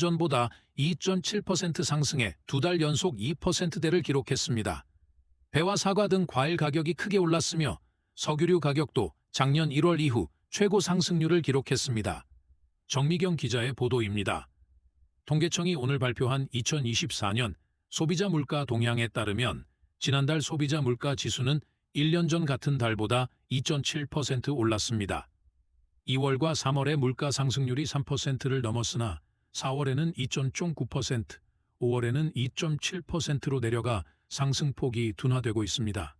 전보다 2.7% 상승해 두 달 연속 2%대를 기록했습니다. 배와 사과 등 과일 가격이 크게 올랐으며 석유류 가격도 작년 1월 이후 최고 상승률을 기록했습니다. 정미경 기자의 보도입니다. 통계청이 오늘 발표한 2024년 소비자 물가 동향에 따르면 지난달 소비자 물가 지수는 1년 전 같은 달보다 2.7% 올랐습니다. 2월과 3월의 물가 상승률이 3%를 넘었으나 4월에는 2.9%, 5월에는 2.7%로 내려가 상승폭이 둔화되고 있습니다.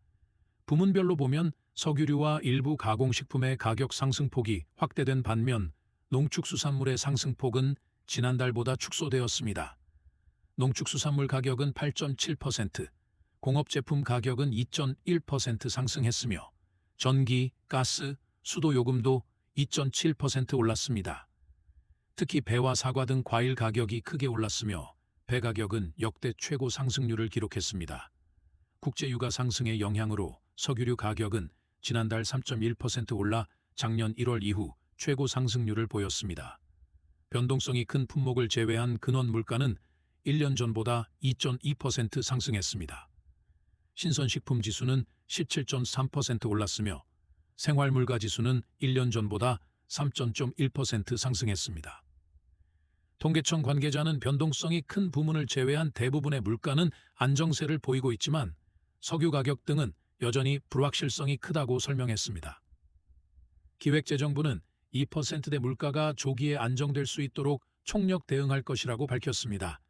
부문별로 보면 석유류와 일부 가공식품의 가격 상승폭이 확대된 반면 농축수산물의 상승폭은 지난달보다 축소되었습니다. 농축수산물 가격은 8.7%, 공업제품 가격은 2.1% 상승했으며 전기, 가스, 수도 요금도 2.7% 올랐습니다. 특히 배와 사과 등 과일 가격이 크게 올랐으며 배 가격은 역대 최고 상승률을 기록했습니다. 국제 유가 상승의 영향으로 석유류 가격은 지난달 3.1% 올라 작년 1월 이후 최고 상승률을 보였습니다. 변동성이 큰 품목을 제외한 근원 물가는 1년 전보다 2.2% 상승했습니다. 신선식품 지수는 17.3% 올랐으며 생활물가 지수는 1년 전보다 3.1% 상승했습니다. 통계청 관계자는 변동성이 큰 부문을 제외한 대부분의 물가는 안정세를 보이고 있지만 석유 가격 등은 여전히 불확실성이 크다고 설명했습니다. 기획재정부는 2%대 물가가 조기에 안정될 수 있도록 총력 대응할 것이라고 밝혔습니다.